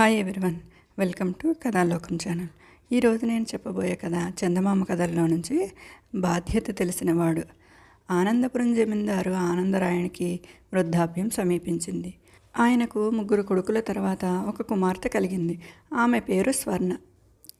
Hi everyone welcome to Kathalokam channel ఈరోజు నేను చెప్పబోయే కథ చందమామ కథల్లో నుంచి బాధ్యత తెలిసినవాడు ఆనందపురం జమీందారు ఆనందరాయణకి వృద్ధాప్యం సమీపించింది. ఆయనకు ముగ్గురు కొడుకుల తర్వాత ఒక కుమార్తె కలిగింది. ఆమె పేరు స్వర్ణ.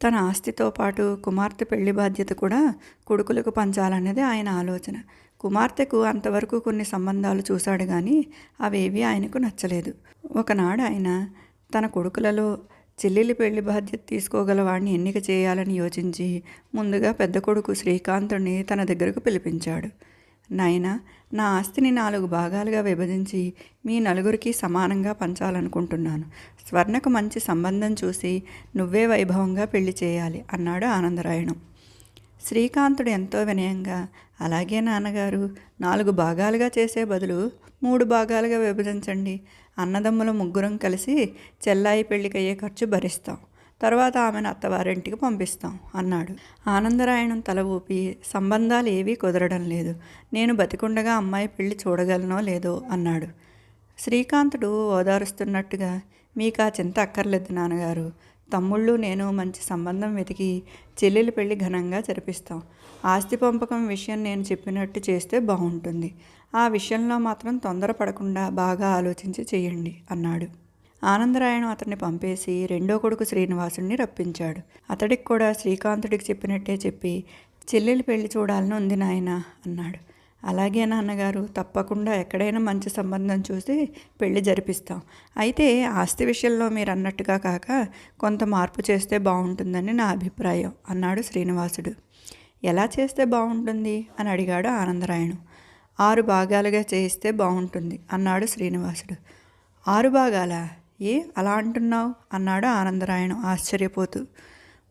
తన ఆస్తితో పాటు కుమార్తె పెళ్ళి బాధ్యత కూడా కొడుకులకు పంచాలనేది ఆయన ఆలోచన. కుమార్తెకు అంతవరకు కొన్ని సంబంధాలు చూశాడు కానీ అవేవి ఆయనకు నచ్చలేదు. ఒకనాడు ఆయన తన కొడుకులలో చెల్లెలి పెళ్ళి బాధ్యత తీసుకోగలవాడిని ఎన్నిక చేయాలని యోచించి ముందుగా పెద్ద కొడుకు శ్రీకాంతుడిని తన దగ్గరకు పిలిపించాడు. నాయన నా ఆస్తిని నాలుగు భాగాలుగా విభజించి మీ నలుగురికి సమానంగా పంచాలనుకుంటున్నాను. స్వర్ణకు మంచి సంబంధం చూసి నువ్వే వైభవంగా పెళ్ళి చేయాలి అన్నాడు ఆనందరాయణం. శ్రీకాంతుడు ఎంతో వినయంగా అలాగే నాన్నగారు నాలుగు భాగాలుగా చేసే బదులు మూడు భాగాలుగా విభజించండి. అన్నదమ్ముల ముగ్గురం కలిసి చెల్లాయి పెళ్ళికయ్యే ఖర్చు భరిస్తాం. తర్వాత ఆమెను అత్తవారింటికి పంపిస్తాం అన్నాడు. ఆనందరాయణం తల ఊపి సంబంధాలు ఏవీ కుదరడం లేదు. నేను బతికుండగా అమ్మాయి పెళ్ళి చూడగలనో లేదో అన్నాడు. శ్రీకాంతుడు ఓదారుస్తున్నట్టుగా మీకు ఆ చింత అక్కర్లేదు నాన్నగారు. తమ్ముళ్ళు నేను మంచి సంబంధం వెతికి చెల్లెలి పెళ్ళి ఘనంగా జరిపిస్తాం. ఆస్తి పంపకం విషయం నేను చెప్పినట్టు చేస్తే బాగుంటుంది. ఆ విషయంలో మాత్రం తొందరపడకుండా బాగా ఆలోచించి చేయండి అన్నాడు. ఆనందరాయణం అతన్ని పంపేసి రెండో కొడుకు శ్రీనివాసుడిని రప్పించాడు. అతడికి కూడా శ్రీకాంతుడికి చెప్పినట్టే చెప్పి చెల్లెలి పెళ్ళి చూడాలని ఉంది నాయన అన్నాడు. అలాగే నాన్నగారు తప్పకుండా ఎక్కడైనా మంచి సంబంధం చూసి పెళ్ళి జరిపిస్తాం. అయితే ఆస్తి విషయంలో మీరు అన్నట్టుగా కాక కొంత మార్పు చేస్తే బాగుంటుందని నా అభిప్రాయం అన్నాడు శ్రీనివాసుడు. ఎలా చేస్తే బాగుంటుంది? అని అడిగాడు ఆనందరాయణం ఆరు భాగాలుగా చేయిస్తే బాగుంటుంది అన్నాడు శ్రీనివాసుడు. ఆరు భాగాల? ఏ? అలా అంటున్నావు? అన్నాడు ఆనందరాయణం ఆశ్చర్యపోతూ.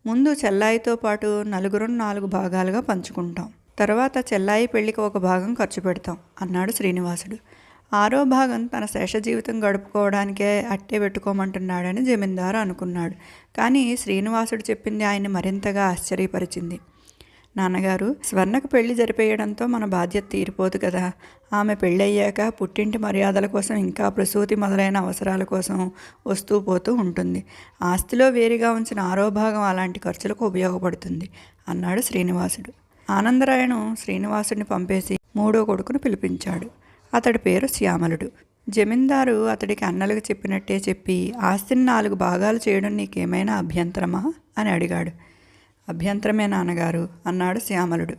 ముందు చెల్లాయితో పాటు నలుగురు నాలుగు భాగాలుగా పంచుకుంటాం. తర్వాత చెల్లాయి పెళ్ళికి ఒక భాగం ఖర్చు పెడతాం అన్నాడు శ్రీనివాసుడు. ఆరో భాగం తన శేష జీవితం గడుపుకోవడానికే అట్టే పెట్టుకోమంటున్నాడని జమీందారు అనుకున్నాడు. కానీ శ్రీనివాసుడు చెప్పింది ఆయన మరింతగా ఆశ్చర్యపరిచింది. నాన్నగారు స్వర్ణకు పెళ్ళి జరిపేయడంతో మన బాధ్యత తీరిపోదు కదా. ఆమె పెళ్ళయ్యాక పుట్టింటి మర్యాదల కోసం ఇంకా ప్రసూతి మొదలైన అవసరాల కోసం వస్తూ పోతూ ఉంటుంది. ఆస్తిలో వేరుగా ఉంచిన ఆరో భాగం అలాంటి ఖర్చులకు ఉపయోగపడుతుంది అన్నాడు శ్రీనివాసుడు. ఆనందరాయణం శ్రీనివాసుడిని పంపేసి మూడో కొడుకును పిలిపించాడు. అతడి పేరు శ్యామలుడు. జమీందారు అతడికి అన్నలకు చెప్పినట్టే చెప్పి ఆస్తిని నాలుగు భాగాలు చేయడం నీకేమైనా అభ్యంతరమా? అని అడిగాడు. అభ్యంతరమే నాన్నగారు అన్నాడు శ్యామలుడు.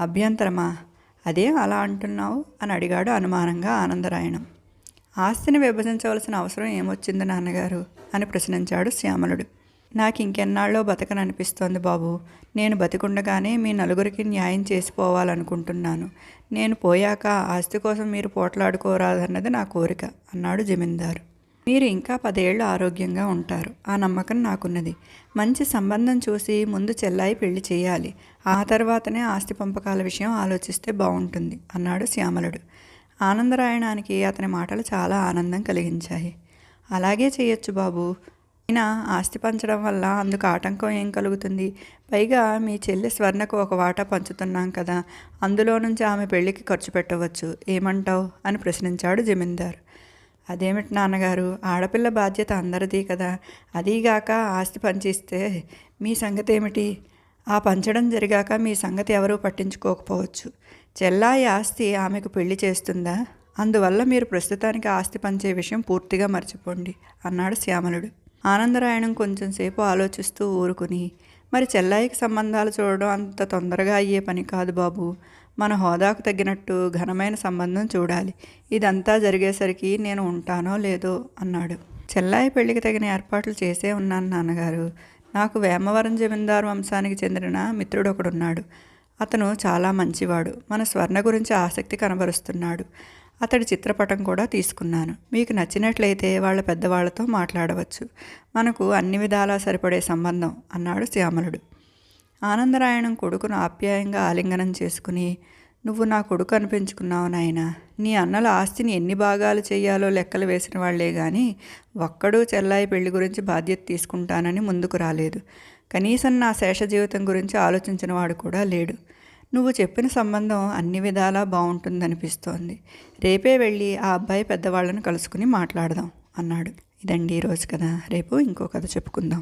అభ్యంతరమా? అదే అలా అంటున్నావు? అని అడిగాడు అనుమానంగా ఆనందరాయణం ఆస్తిని విభజించవలసిన అవసరం ఏమొచ్చింది నాన్నగారు? అని ప్రశ్నించాడు శ్యామలుడు. నాకు ఇంకెన్నాళ్ళో బతకననిపిస్తోంది బాబు. నేను బతికుండగానే మీ నలుగురికి న్యాయం చేసిపోవాలనుకుంటున్నాను. నేను పోయాక ఆస్తి కోసం మీరు పోట్లాడుకోరాదన్నది నా కోరిక అన్నాడు జమీందారు. మీరు ఇంకా పదేళ్ళు ఆరోగ్యంగా ఉంటారు. ఆ నమ్మకం నాకున్నది. మంచి సంబంధం చూసి ముందు చెల్లాయి పెళ్ళి చేయాలి. ఆ తర్వాతనే ఆస్తి పంపకాల విషయం ఆలోచిస్తే బాగుంటుంది అన్నాడు శ్యామలుడు. ఆనందరాయణానికి అతని మాటలు చాలా ఆనందం కలిగించాయి. అలాగే చేయొచ్చు బాబు. అయినా ఆస్తి పంచడం వల్ల అందుకు ఆటంకం ఏం కలుగుతుంది? పైగా మీ చెల్లి స్వర్ణకు ఒక వాటా పంచుతున్నాం కదా అందులో నుంచి ఆమె పెళ్ళికి ఖర్చు పెట్టవచ్చు. ఏమంటావు? అని ప్రశ్నించాడు జమీందారు. అదేమిటి నాన్నగారు? ఆడపిల్ల బాధ్యత అందరిది కదా. అదీగాక ఆస్తి పంచిస్తే మీ సంగతి ఏమిటి ఆ పంచడం జరిగాక మీ సంగతి ఎవరూ పట్టించుకోకపోవచ్చు. చెల్లాయి ఆస్తి ఆమెకు పెళ్ళి చేస్తుందా? అందువల్ల మీరు ప్రస్తుతానికి ఆస్తి పంచే విషయం పూర్తిగా మర్చిపోండి అన్నాడు శ్యామలుడు. ఆనందరాయణం కొంచెం సేపు ఆలోచిస్తూ ఊరుకుని మరి చెల్లాయికి సంబంధాలు చూడడం అంత తొందరగా అయ్యే పని కాదు బాబు. మన హోదాకు తగినట్టు ఘనమైన సంబంధం చూడాలి. ఇదంతా జరిగేసరికి నేను ఉంటానో లేదో అన్నాడు. చెల్లాయి పెళ్ళికి తగిన ఏర్పాట్లు చేసే ఉన్నాను నాన్నగారు. నాకు వేమవరం జమీందారు వంశానికి చెందిన మిత్రుడు ఒకడున్నాడు అతను చాలా మంచివాడు. మన స్వర్ణ గురించి ఆసక్తి కనబరుస్తున్నాడు. అతడి చిత్రపటం కూడా తీసుకున్నాను. మీకు నచ్చినట్లయితే వాళ్ళ పెద్దవాళ్ళతో మాట్లాడవచ్చు. మనకు అన్ని విధాలా సరిపడే సంబంధం అన్నాడు శ్యామలుడు. ఆనందరాయణం కొడుకును ఆప్యాయంగా ఆలింగనం చేసుకుని నువ్వు నా కొడుకు అనిపించుకున్నావు నాయన. నీ అన్నల ఆస్తిని ఎన్ని భాగాలు చేయాలో లెక్కలు వేసిన వాళ్ళే కానీ ఒక్కడూ చెల్లాయి పెళ్ళి గురించి బాధ్యత తీసుకుంటానని ముందుకు రాలేదు. కనీసం నా శేష జీవితం గురించి ఆలోచించిన వాడు కూడా లేడు. నువ్వు చెప్పిన సంబంధం అన్ని విధాలా బాగుంటుందనిపిస్తోంది. రేపే వెళ్ళి ఆ అబ్బాయి పెద్దవాళ్ళను కలుసుకుని మాట్లాడదాం అన్నాడు. ఇదండి ఈరోజు కదా రేపు ఇంకో కథ చెప్పుకుందాం.